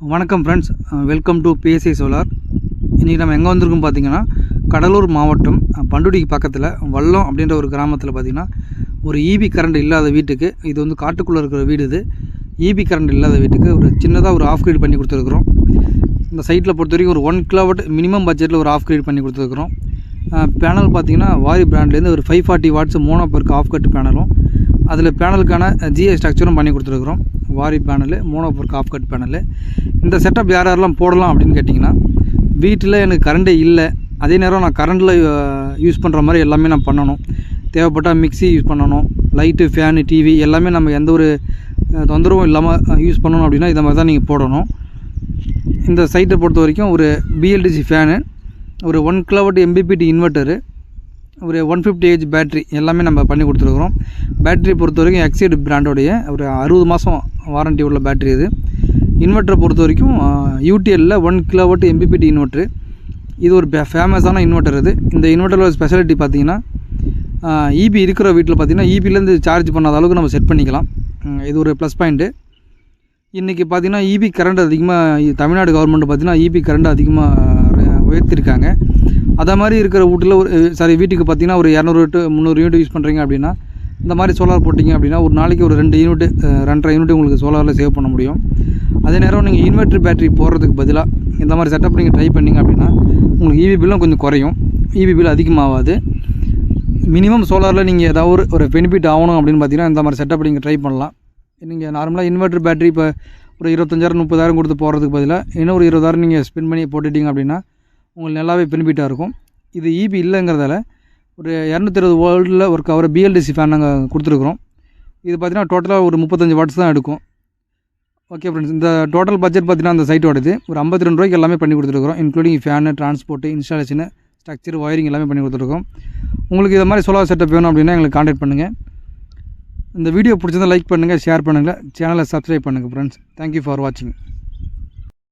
வணக்கம் friends welcome to PSI solar இன்றைக்கி நம்ம எங்கே வந்திருக்கோம் பார்த்தீங்கன்னா கடலூர் மாவட்டம் பண்டுடிக்கு பக்கத்தில் வல்லம் அப்படின்ற ஒரு கிராமத்தில் பார்த்திங்கன்னா ஒரு ஈபி கரண்ட் இல்லாத வீட்டுக்கு இது வந்து காட்டுக்குள்ளே இருக்கிற வீடு இது. ஈபி கரண்ட் இல்லாத வீட்டுக்கு ஒரு சின்னதாக ஒரு ஆஃப் கிரீட் பண்ணி கொடுத்துருக்குறோம். இந்த சைட்டில் பொறுத்த வரைக்கும் ஒரு ஒன் கிலோவாட் மினிமம் பட்ஜெட்டில் ஒரு ஆஃப் கிரேட் பண்ணி கொடுத்துருக்குறோம். பேனல் பார்த்தீங்கன்னா வாரி பிராண்ட்லேருந்து ஒரு five forty watts mono PERC half cut பேனலும் அதில் பேனலுக்கான ஜிஎஸ் ஸ்ட்ரக்சரும் பண்ணி கொடுத்துருக்குறோம். வாரி பேனலு மோனோபோர் பெருக்கு ஆஃப் கட் பேனலு. இந்த செட்டப் யார் யாரெல்லாம் போடலாம் அப்படின்னு கேட்டிங்கன்னா வீட்டில் எனக்கு கரண்டே இல்லை. அதே நேரம் நான் கரண்டில் யூஸ் பண்ணுற மாதிரி எல்லாமே நான் பண்ணணும். தேவைப்பட்டால் மிக்ஸி யூஸ் பண்ணணும். லைட்டு ஃபேனு டிவி எல்லாமே நம்ம எந்த ஒரு தொந்தரவும் இல்லாமல் யூஸ் பண்ணணும் அப்படின்னா இதை மாதிரி தான் நீங்கள் போடணும். இந்த சைட்டை பொறுத்த வரைக்கும் ஒரு பிஎல்டிசி ஃபேனு ஒரு ஒன் கிலோவாட் எம்பிபிடி இன்வெர்ட்டரு ஒரு ஒன் ஃபிஃப்டி ஏஜ் பேட்ரி எல்லாமே நம்ம பண்ணி கொடுத்துருக்குறோம். பேட்டரி பொறுத்த வரைக்கும் எக்ஸைடு பிராண்டோடைய ஒரு அறுபது மாதம் வாரண்டி உள்ள பேட்டரி இது. இன்வெர்ட்டரை பொறுத்த வரைக்கும் யூடிஎல்லில் ஒன் கிலோவாட் எம்பிபிடி இன்வெர்ட்ரு இது ஒரு ஃபேமஸான இன்வெர்ட்டர் இது. இந்த இன்வெர்ட்டரோட ஸ்பெஷாலிட்டி பார்த்தீங்கன்னா இபி இருக்கிற வீட்டில் பார்த்திங்கன்னா இபிலேருந்து சார்ஜ் பண்ணாத அளவுக்கு நம்ம செட் பண்ணிக்கலாம். இது ஒரு ப்ளஸ் பாயிண்ட்டு இன்றைக்கி பார்த்தீங்கன்னா இபி கரண்ட் அதிகமாக தமிழ்நாடு கவர்மெண்ட் பார்த்தீங்கன்னா இபி கரண்ட் அதிகமாக உயர்த்திருக்காங்க. அதே மாதிரி இருக்கிற வீட்டில் ஒரு சாரி வீட்டுக்கு பார்த்தீங்கன்னா ஒரு இரநூறு டு முந்நூறு யூனிட் யூஸ் பண்ணுறீங்க அப்படின்னா இந்த மாதிரி சோலார் போட்டிங்க அப்படின்னா ஒரு நாளைக்கு ஒரு ரெண்டு யூனிட் ரெண்டரை யூனிட் உங்களுக்கு சோலாரில் சேவ் பண்ண முடியும். அதே நேரம் நீங்கள் இன்வெர்ட்ரு பேட்டரி போடுறதுக்கு பதிலாக இந்த மாதிரி செட்டப் நீங்கள் ட்ரை பண்ணிங்க அப்படின்னா உங்களுக்கு இவி பில்லும் கொஞ்சம் குறையும். இவி பில் அதிகமாகாது. மினிமம் சோலாரில் நீங்கள் ஏதாவது ஒரு ஒரு பெனிஃபிட் ஆகணும் அப்படின்னு பார்த்தீங்கன்னா இந்த மாதிரி செட்டப் நீங்கள் ட்ரை பண்ணலாம். நீங்கள் நார்மலாக இன்வெர்ட்ரு பேட்டரி இப்போ ஒரு இருபத்தஞ்சாயிரம் முப்பதாயிரம் கொடுத்து போகிறதுக்கு பதிலாக இன்னும் ஒரு இருபதாயிரம் நீங்கள் ஸ்பெண்ட் பண்ணி போட்டுட்டிங்க அப்படின்னா உங்களுக்கு நல்லாவே பெனிஃபிட்டாக இருக்கும். இது இபி இல்லைங்கிறதால ஒரு இரநூத்தி இருபது வேர்ல்டில் ஒரு கவர் பிஎல்டிசி ஃபேன் நாங்கள் கொடுத்துருக்குறோம். இது பார்த்தீங்கன்னா டோட்டலாக ஒரு முப்பத்தஞ்சு வாட்ஸ் தான் எடுக்கும். ஓகே ஃப்ரெண்ட்ஸ் இந்த டோட்டல் பட்ஜெட் பார்த்தீங்கன்னா அந்த சைட்டோடது ஒரு ஐம்பத்தி ரெண்டு ரூபாய்க்கு எல்லாமே பண்ணி கொடுத்துருக்குறோம். Including fan transport installation structure wiring எல்லாமே பண்ணி கொடுத்துருக்கோம் உங்களுக்கு இது மாதிரி சோலார் செட்டப் வேணும் அப்படின்னா எங்களுக்கு காண்டாக்ட் பண்ணுங்கள் இந்த வீடியோ பிடிச்சிருந்தா லைக் பண்ணுங்கள் ஷேர் பண்ணுங்கள் சேனலை சப்ஸ்கிரைப் பண்ணுங்கள் ஃப்ரெண்ட்ஸ் தேங்க்யூ ஃபார் வாட்சிங்